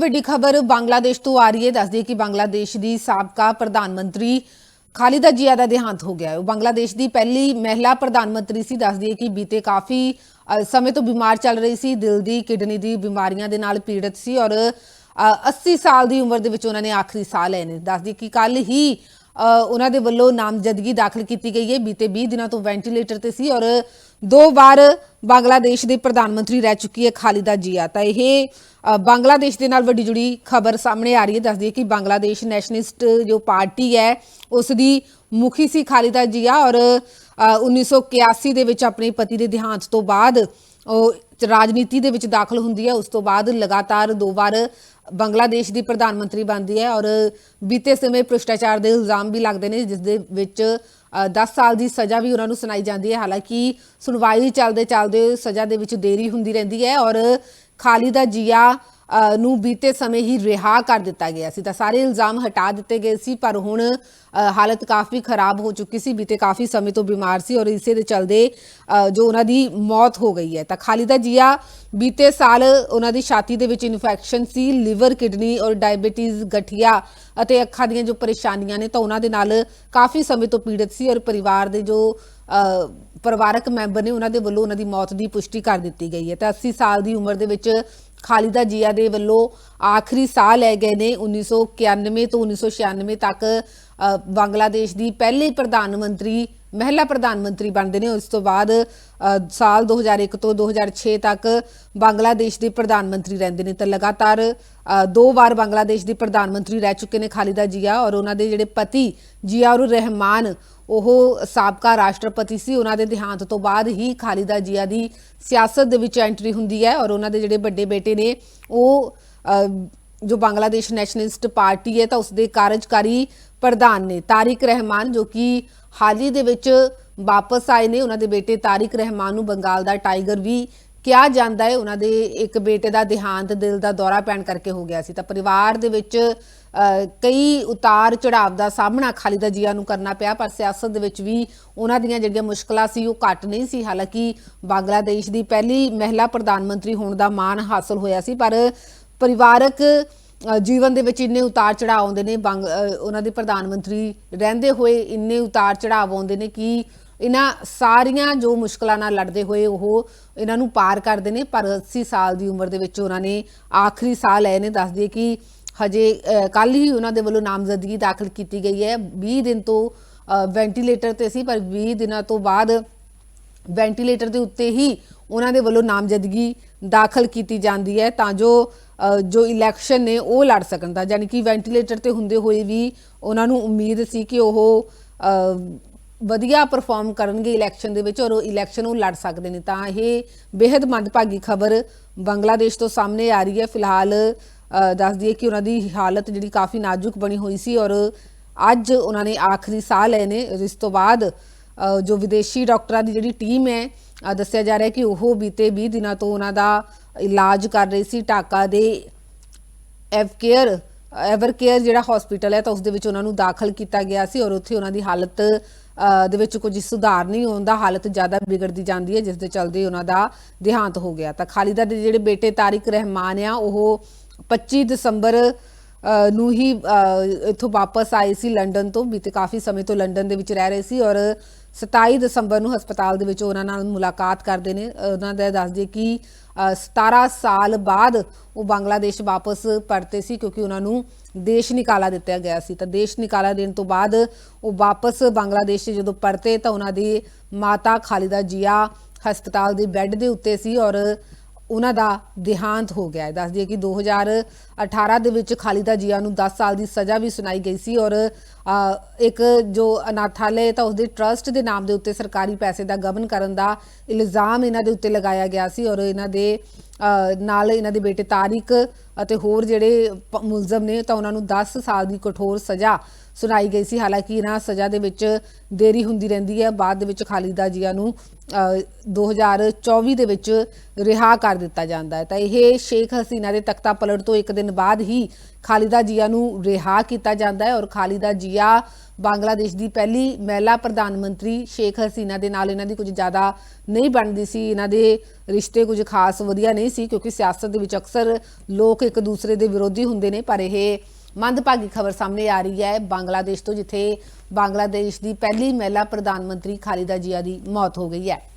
ਵੱਡੀ ਖਬਰ ਬੰਗਲਾਦੇਸ਼ ਤੋਂ ਆ ਰਹੀ ਹੈ। ਦੱਸਦੀ ਕਿ ਬੰਗਲਾਦੇਸ਼ ਦੀ ਸਾਬਕਾ ਪ੍ਰਧਾਨ ਮੰਤਰੀ ਖਾਲਿਦਾ ਜੀਆ ਦਾ ਦੇਹਾਂਤ ਹੋ ਗਿਆ ਹੈ। ਉਹ ਬੰਗਲਾਦੇਸ਼ ਦੀ ਪਹਿਲੀ ਮਹਿਲਾ ਪ੍ਰਧਾਨ ਮੰਤਰੀ ਸੀ। ਦੱਸਦੀ ਹੈ ਕਿ ਬੀਤੇ ਕਾਫੀ ਸਮੇਂ ਤੋਂ ਬਿਮਾਰ ਚੱਲ ਰਹੀ ਸੀ। ਦਿਲ ਦੀ ਕਿਡਨੀ ਦੀ ਬਿਮਾਰੀਆਂ ਦੇ ਨਾਲ ਪੀੜਤ ਸੀ ਔਰ ਅ, 80 ਸਾਲ ਦੀ ਉਮਰ ਦੇ ਵਿੱਚ ਉਹਨਾਂ ਨੇ ਆਖਰੀ ਸਾਹ ਲਏ ਨੇ। ਦੱਸਦੀ ਕਿ ਕੱਲ ਹੀ ਉਹਨਾਂ ਦੇ ਵੱਲੋਂ ਨਾਮਜ਼ਦਗੀ ਦਾਖਲ ਕੀਤੀ ਗਈ ਹੈ। ਬੀਤੇ 20 ਦਿਨਾਂ ਤੋਂ ਵੈਂਟੀਲੇਟਰ ਤੇ ਸੀ ਔਰ ਦੋ ਵਾਰ ਬੰਗਲਾਦੇਸ਼ ਦੇ ਪ੍ਰਧਾਨ ਮੰਤਰੀ ਰਹਿ ਚੁੱਕੀ ਹੈ ਖਾਲਿਦਾ ਜੀਆ। ਤਾਂ ਇਹ ਬੰਗਲਾਦੇਸ਼ ਦੇ ਨਾਲ ਵੱਡੀ ਜੁੜੀ ਖਬਰ ਸਾਹਮਣੇ ਆ ਰਹੀ ਹੈ। ਦੱਸਦੀ ਹੈ ਕਿ ਬੰਗਲਾਦੇਸ਼ ਨੈਸ਼ਨਲਿਸਟ ਜੋ ਪਾਰਟੀ ਹੈ ਉਸ ਦੀ ਮੁਖੀ ਸੀ ਖਾਲਿਦਾ ਜੀਆ ਔਰ ਅ, 1981 ਦੇ ਵਿੱਚ ਆਪਣੇ ਪਤੀ ਦੇ ਦੇਹਾਂਤ ਤੋਂ ਬਾਅਦ ਉਹ ਰਾਜਨੀਤੀ ਦੇ ਵਿੱਚ ਦਾਖਲ ਹੁੰਦੀ ਹੈ। ਉਸ ਤੋਂ ਬਾਅਦ ਲਗਾਤਾਰ ਦੋ ਵਾਰ ਬੰਗਲਾਦੇਸ਼ ਦੀ ਪ੍ਰਧਾਨ ਮੰਤਰੀ ਬਣਦੀ ਹੈ ਔਰ ਬੀਤੇ ਸਮੇਂ ਭ੍ਰਿਸ਼ਟਾਚਾਰ ਦੇ ਇਲਜ਼ਾਮ ਵੀ ਲੱਗਦੇ ਨੇ ਜਿਸ ਦੇ ਵਿੱਚ ਅ, 10 ਸਾਲ ਦੀ ਸਜ਼ਾ ਵੀ ਉਹਨਾਂ ਨੂੰ ਸੁਣਾਈ ਜਾਂਦੀ ਹੈ। ਹਾਲਾਂਕਿ ਸੁਣਵਾਈ ਚੱਲਦੇ ਚੱਲਦੇ ਸਜ਼ਾ ਦੇ ਵਿੱਚ ਦੇਰੀ ਹੁੰਦੀ ਰਹਿੰਦੀ ਹੈ ਔਰ ਖਾਲਿਦਾ ਜੀਆ ਨੂੰ ਬੀਤੇ ਸਮੇਂ ਹੀ ਰਿਹਾ ਕਰ ਦਿੱਤਾ ਗਿਆ ਸੀ। ਤਾਂ ਸਾਰੇ ਇਲਜ਼ਾਮ ਹਟਾ ਦਿੱਤੇ ਗਏ ਸੀ, ਪਰ ਹੁਣ ਹਾਲਤ ਕਾਫੀ ਖਰਾਬ ਹੋ ਚੁੱਕੀ ਸੀ। ਬੀਤੇ ਕਾਫੀ ਸਮੇਂ ਤੋਂ ਬਿਮਾਰ ਸੀ ਔਰ ਇਸੇ ਦੇ ਚਲਦੇ ਜੋ ਉਹਨਾਂ ਦੀ ਮੌਤ ਹੋ ਗਈ ਹੈ। ਤਾਂ ਖਾਲਿਦਾ ਜੀਆ ਬੀਤੇ ਸਾਲ ਉਹਨਾਂ ਦੀ ਛਾਤੀ ਦੇ ਵਿੱਚ ਇਨਫੈਕਸ਼ਨ ਸੀ ਲਿਵਰ ਕਿਡਨੀ ਔਰ ਡਾਇਬੀਟੀਜ਼ ਗਠੀਆ ਅਤੇ ਅੱਖਾਂ ਦੀਆਂ ਜੋ ਪਰੇਸ਼ਾਨੀਆਂ ਨੇ ਤਾਂ ਉਹਨਾਂ ਦੇ ਨਾਲ ਕਾਫੀ ਸਮੇਂ ਤੋਂ ਪੀੜਤ ਸੀ ਔਰ ਪਰਿਵਾਰ ਦੇ ਜੋ ਪਰਿਵਾਰਕ ਮੈਂਬਰ ਨੇ ਉਹਨਾਂ ਦੇ ਵੱਲੋਂ ਉਹਨਾਂ ਦੀ ਮੌਤ ਦੀ ਪੁਸ਼ਟੀ ਕਰ ਦਿੱਤੀ ਗਈ ਹੈ। ਤਾਂ 80 ਸਾਲ ਦੀ ਉਮਰ ਦੇ ਵਿੱਚ ਖਾਲਿਦਾ ਜੀਆ ਦੇ ਵੱਲੋਂ ਆਖਰੀ ਸਾਹ ਲੈ ਗਏ ਨੇ 1991 ਤੋਂ 1996 ਤੱਕ ਬੰਗਲਾਦੇਸ਼ ਦੀ ਪਹਿਲੀ ਪ੍ਰਧਾਨ ਮੰਤਰੀ ਮਹਿਲਾ ਪ੍ਰਧਾਨ ਮੰਤਰੀ ਬਣਦੇ ਨੇ। ਉਸ ਤੋਂ ਬਾਅਦ ਅ, ਸਾਲ 2001 ਤੋਂ 2006 ਤੱਕ ਬੰਗਲਾਦੇਸ਼ ਦੇ ਪ੍ਰਧਾਨ ਮੰਤਰੀ ਰਹਿੰਦੇ ਨੇ। ਤਾਂ ਲਗਾਤਾਰ ਦੋ ਵਾਰ ਬੰਗਲਾਦੇਸ਼ ਦੇ ਪ੍ਰਧਾਨ ਮੰਤਰੀ ਰਹਿ ਚੁੱਕੇ ਨੇ ਖਾਲਿਦਾ ਜੀਆ ਔਰ ਉਹਨਾਂ ਦੇ ਜਿਹੜੇ ਪਤੀ ਜੀਆਉਰ ਰਹਿਮਾਨ ਉਹ ਸਾਬਕਾ ਰਾਸ਼ਟਰਪਤੀ ਸੀ, ਉਹਨਾਂ ਦੇ ਦੇਹਾਂਤ ਤੋਂ ਬਾਅਦ ਹੀ ਖਾਲਿਦਾ ਜੀਆ ਦੀ ਸਿਆਸਤ ਦੇ ਵਿੱਚ ਐਂਟਰੀ ਹੁੰਦੀ ਹੈ ਔਰ ਉਹਨਾਂ ਦੇ ਜਿਹੜੇ ਵੱਡੇ ਬੇਟੇ ਨੇ, ਉਹ ਜੋ ਬੰਗਲਾਦੇਸ਼ ਨੈਸ਼ਨਲਿਸਟ ਪਾਰਟੀ ਹੈ ਤਾਂ ਉਸ ਦੇ ਕਾਰਜਕਾਰੀ ਪ੍ਰਧਾਨ ਨੇ ਤਾਰਿਕ ਰਹਿਮਾਨ, ਜੋ ਕਿ ਹਾਲ ਹੀ ਦੇ ਵਿੱਚ ਵਾਪਸ ਆਏ ਨੇ, ਉਹਨਾਂ ਦੇ ਬੇਟੇ ਤਾਰਿਕ ਰਹਿਮਾਨ ਨੂੰ ਬੰਗਾਲ ਦਾ ਟਾਈਗਰ ਵੀ ਕਿਹਾ ਜਾਂਦਾ ਹੈ, ਉਹਨਾਂ ਦੇ ਇੱਕ ਬੇਟੇ ਦਾ ਦੇਹਾਂਤ ਦਿਲ ਦਾ ਦੌਰਾ ਪੈਣ ਕਰਕੇ ਹੋ ਗਿਆ ਸੀ। ਤਾਂ ਪਰਿਵਾਰ ਦੇ ਵਿੱਚ ਕਈ ਉਤਾਰ ਚੜਾਵ ਦਾ ਸਾਹਮਣਾ ਖਾਲਿਦਾ ਜੀਆ ਨੂੰ ਕਰਨਾ ਪਿਆ, ਪਰ ਸਿਆਸਤ ਦੇ ਵਿੱਚ ਵੀ ਉਹਨਾਂ ਦੀਆਂ ਜਿਹੜੀਆਂ ਮੁਸ਼ਕਲਾਂ ਸੀ, ਉਹ ਘੱਟ ਨਹੀਂ ਸੀ। ਹਾਲਾਂਕਿ ਬੰਗਲਾਦੇਸ਼ ਦੀ ਪਹਿਲੀ ਮਹਿਲਾ ਪ੍ਰਧਾਨ ਮੰਤਰੀ ਹੋਣ ਦਾ ਮਾਣ ਹਾਸਲ ਹੋਇਆ ਸੀ, ਪਰ ਪਰਿਵਾਰਕ ਜੀਵਨ ਦੇ ਵਿੱਚ ਇੰਨੇ ਉਤਾਰ ਚੜਾਅ ਆਉਂਦੇ ਨੇ, ਬੰਗ ਉਹਨਾਂ ਦੇ ਪ੍ਰਧਾਨ ਮੰਤਰੀ ਰਹਿੰਦੇ ਹੋਏ ਇੰਨੇ ਉਤਾਰ ਚੜਾਅ ਆਉਂਦੇ ਨੇ ਕਿ ਇਹਨਾਂ ਸਾਰੀਆਂ ਜੋ ਮੁਸ਼ਕਲਾਂ ਨਾਲ ਲੜਦੇ ਹੋਏ ਉਹ ਇਹਨਾਂ ਨੂੰ ਪਾਰ ਕਰਦੇ ਨੇ, ਪਰ 80 ਸਾਲ ਦੀ ਉਮਰ ਦੇ ਵਿੱਚ ਉਹਨਾਂ ਨੇ ਆਖਰੀ ਸਾਹ ਲਏ ਨੇ ਦੱਸਦੀ ਕਿ ਹਜੇ ਕੱਲ ਹੀ ਉਹਨਾਂ ਦੇ ਵੱਲੋਂ ਨਾਮਜ਼ਦਗੀ ਦਾਖਲ ਕੀਤੀ ਗਈ ਹੈ। 20 ਦਿਨ ਤੋਂ ਵੈਂਟੀਲੇਟਰ ਤੇ ਸੀ, ਪਰ 20 ਦਿਨਾਂ ਤੋਂ ਬਾਅਦ ਵੈਂਟੀਲੇਟਰ ਦੇ ਉੱਤੇ ਹੀ ਉਹਨਾਂ ਦੇ ਵੱਲੋਂ ਨਾਮਜ਼ਦਗੀ ਦਾਖਲ ਕੀਤੀ ਜਾਂਦੀ ਹੈ ਤਾਂ ਜੋ ਜੋ ਇਲੈਕਸ਼ਨ ਨੇ ਉਹ ਲੜ ਸਕਣ ਦਾ ਯਾਨੀ ਕਿ ਵੈਂਟੀਲੇਟਰ ਤੇ ਹੁੰਦੇ ਹੋਏ ਵੀ ਉਹਨਾਂ ਨੂੰ ਉਮੀਦ ਸੀ ਕਿ ਉਹ ਵਧੀਆ ਪਰਫਾਰਮ ਕਰਨਗੇ ਇਲੈਕਸ਼ਨ ਦੇ ਵਿੱਚ ਔਰ ਉਹ ਇਲੈਕਸ਼ਨ ਉਹ ਲੜ ਸਕਦੇ ਨੇ। ਤਾਂ ਇਹ ਬੇहद ਮੰਦਭਾਗੀ ਖਬਰ ਬੰਗਲਾਦੇਸ਼ ਤੋਂ ਸਾਹਮਣੇ ਆ ਰਹੀ ਹੈ। ਫਿਲਹਾਲ ਅ, ਦੱਸ ਦਈਏ ਕਿ ਉਹਨਾਂ ਦੀ ਹਾਲਤ ਜਿਹੜੀ ਕਾਫੀ ਨਾਜ਼ੁਕ ਬਣੀ ਹੋਈ ਸੀ ਔਰ ਅੱਜ ਉਹਨਾਂ ਨੇ ਆਖਰੀ ਸਾਹ ਲਏ ਨੇ। ਇਸ ਤੋਂ ਬਾਅਦ ਜੋ ਵਿਦੇਸ਼ੀ ਡਾਕਟਰਾਂ ਦੀ ਜਿਹੜੀ ਟੀਮ ਹੈ ਦੱਸਿਆ ਜਾ ਰਿਹਾ ਕਿ ਉਹ ਬੀਤੇ 20 ਦਿਨਾਂ ਤੋਂ ਉਹਨਾਂ ਦਾ ਇਲਾਜ ਕਰ ਰਹੀ ਸੀ। ਢਾਕਾ ਦੇ ਐਵ ਕੇਅਰ ਐਵਰ ਕੇਅਰ ਜਿਹੜਾ ਹਸਪੀਟਲ ਹੈ ਤਾਂ ਉਸ ਦੇ ਵਿੱਚ ਉਹਨਾਂ ਨੂੰ ਦਾਖਲ ਕੀਤਾ ਗਿਆ ਸੀ ਔਰ ਉੱਥੇ ਉਹਨਾਂ ਦੀ ਹਾਲਤ ਦੇ ਵਿੱਚ ਕੁਝ ਸੁਧਾਰ ਨਹੀਂ ਹੁੰਦਾ ਹਾਲਤ ਜ਼ਿਆਦਾ ਵਿਗੜਦੀ ਜਾਂਦੀ ਹੈ ਜਿਸ ਦੇ ਚਲਦੇ ਉਹਨਾਂ ਦਾ ਦੇਹਾਂਤ ਹੋ ਗਿਆ। ਤਾਂ ਖਾਲਿਦਾ ਦੇ ਜਿਹੜੇ ਬੇਟੇ ਤਾਰਿਕ ਰਹਿਮਾਨ ਆ ਉਹ 25 ਦਸੰਬਰ ਨੂੰ ਹੀ ਅ, ਇੱਥੋਂ ਵਾਪਸ ਆਏ ਸੀ ਲੰਡਨ ਤੋਂ ਬੀਤੇ ਕਾਫੀ ਸਮੇਂ ਤੋਂ ਲੰਡਨ ਦੇ ਵਿੱਚ ਰਹਿ ਰਹੇ ਸੀ ਔਰ 27 ਦਸੰਬਰ ਨੂੰ ਹਸਪਤਾਲ ਦੇ ਵਿੱਚ ਉਹਨਾਂ ਨਾਲ ਮੁਲਾਕਾਤ ਕਰਦੇ ਨੇ। ਉਹਨਾਂ ਦਾ ਦੱਸਦੇ ਕਿ ਅ, 17 ਸਾਲ ਬਾਅਦ ਉਹ ਬੰਗਲਾਦੇਸ਼ ਵਾਪਸ ਪਰਤੇ ਸੀ ਕਿਉਂਕਿ ਉਹਨਾਂ ਨੂੰ ਦੇਸ਼ ਨਿਕਾਲਾ ਦਿੱਤਾ ਗਿਆ ਸੀ। ਤਾਂ ਦੇਸ਼ ਨਿਕਾਲਾ ਦੇਣ ਤੋਂ ਬਾਅਦ ਉਹ ਵਾਪਸ ਬੰਗਲਾਦੇਸ਼ ਜਦੋਂ ਪਰਤੇ ਤਾਂ ਉਹਨਾਂ ਦੀ ਮਾਤਾ ਖਾਲਿਦਾ ਜੀਆ ਹਸਪਤਾਲ ਦੇ ਬੈੱਡ ਦੇ ਉੱਤੇ ਸੀ ਔਰ ਉਹਨਾਂ ਦਾ ਦੇਹਾਂਤ ਹੋ ਗਿਆ ਹੈ। ਦੱਸ ਦਈਏ ਕਿ 2018 ਦੇ ਵਿੱਚ ਖਾਲਿਦਾ ਜੀਆ ਨੂੰ 10 ਸਾਲ ਦੀ ਸਜ਼ਾ ਵੀ ਸੁਣਾਈ ਗਈ ਸੀ ਔਰ ਇੱਕ ਜੋ ਅਨਾਥਾਲੇ ਤਾਂ ਉਸਦੇ ਟਰਸਟ ਦੇ ਨਾਮ ਦੇ ਉੱਤੇ ਸਰਕਾਰੀ ਪੈਸੇ ਦਾ ਗਬਨ ਕਰਨ ਦਾ ਇਲਜ਼ਾਮ ਇਹਨਾਂ ਦੇ ਉੱਤੇ ਲਗਾਇਆ ਗਿਆ ਸੀ ਔਰ ਇਹਨਾਂ ਦੇ ਨਾਲ ਇਹਨਾਂ ਦੇ ਬੇਟੇ ਤਾਰਿਕ ਅਤੇ ਹੋਰ ਜਿਹੜੇ ਪ- ਮੁਲਜ਼ਮ ਨੇ ਤਾਂ ਉਹਨਾਂ ਨੂੰ 10 ਸਾਲ ਦੀ ਕਠੋਰ ਸਜ਼ਾ ਸੁਣਾਈ ਗਈ ਸੀ। ਹਾਲਾਂਕਿ ਇਹਨਾਂ ਸਜ਼ਾ ਦੇ ਵਿੱਚ ਦੇਰੀ ਹੁੰਦੀ ਰਹਿੰਦੀ ਹੈ। ਬਾਅਦ ਦੇ ਵਿੱਚ ਖਾਲਿਦਾ ਜੀਆ ਨੂੰ ਅ, 2024 ਦੇ ਵਿੱਚ ਰਿਹਾ ਕਰ ਦਿੱਤਾ ਜਾਂਦਾ ਹੈ। ਤਾਂ ਇਹ ਸ਼ੇਖ ਹਸੀਨਾ ਦੇ ਤਖਤਾ ਪਲਟ ਤੋਂ ਇੱਕ ਦਿਨ ਬਾਅਦ ਹੀ ਖਾਲਿਦਾ ਜੀਆ ਨੂੰ ਰਿਹਾ ਕੀਤਾ ਜਾਂਦਾ ਹੈ ਔਰ ਖਾਲਿਦਾ ਜੀਆ ਬੰਗਲਾਦੇਸ਼ ਦੀ ਪਹਿਲੀ ਮਹਿਲਾ ਪ੍ਰਧਾਨ ਮੰਤਰੀ ਸ਼ੇਖ ਹਸੀਨਾ ਦੇ ਨਾਲ ਇਹਨਾਂ ਦੀ ਕੁਝ ਜ਼ਿਆਦਾ ਨਹੀਂ ਬਣਦੀ ਸੀ। ਇਹਨਾਂ ਦੇ ਰਿਸ਼ਤੇ ਕੁਝ ਖਾਸ ਵਧੀਆ ਨਹੀਂ ਸੀ ਕਿਉਂਕਿ ਸਿਆਸਤ ਦੇ ਵਿੱਚ ਅਕਸਰ ਲੋਕ ਇੱਕ ਦੂਸਰੇ ਦੇ ਵਿਰੋਧੀ ਹੁੰਦੇ ਨੇ, ਪਰ ਇਹ ਮੰਦਭਾਗੀ ਖਬਰ ਸਾਹਮਣੇ ਆ ਰਹੀ ਹੈ। ਬੰਗਲਾਦੇਸ਼ ਤੋਂ ਜਿੱਥੇ ਬੰਗਲਾਦੇਸ਼ ਦੀ ਪਹਿਲੀ ਮਹਿਲਾ ਪ੍ਰਧਾਨ ਮੰਤਰੀ ਖਾਲਿਦਾ ਜੀਆ ਦੀ ਮੌਤ ਹੋ ਗਈ ਹੈ।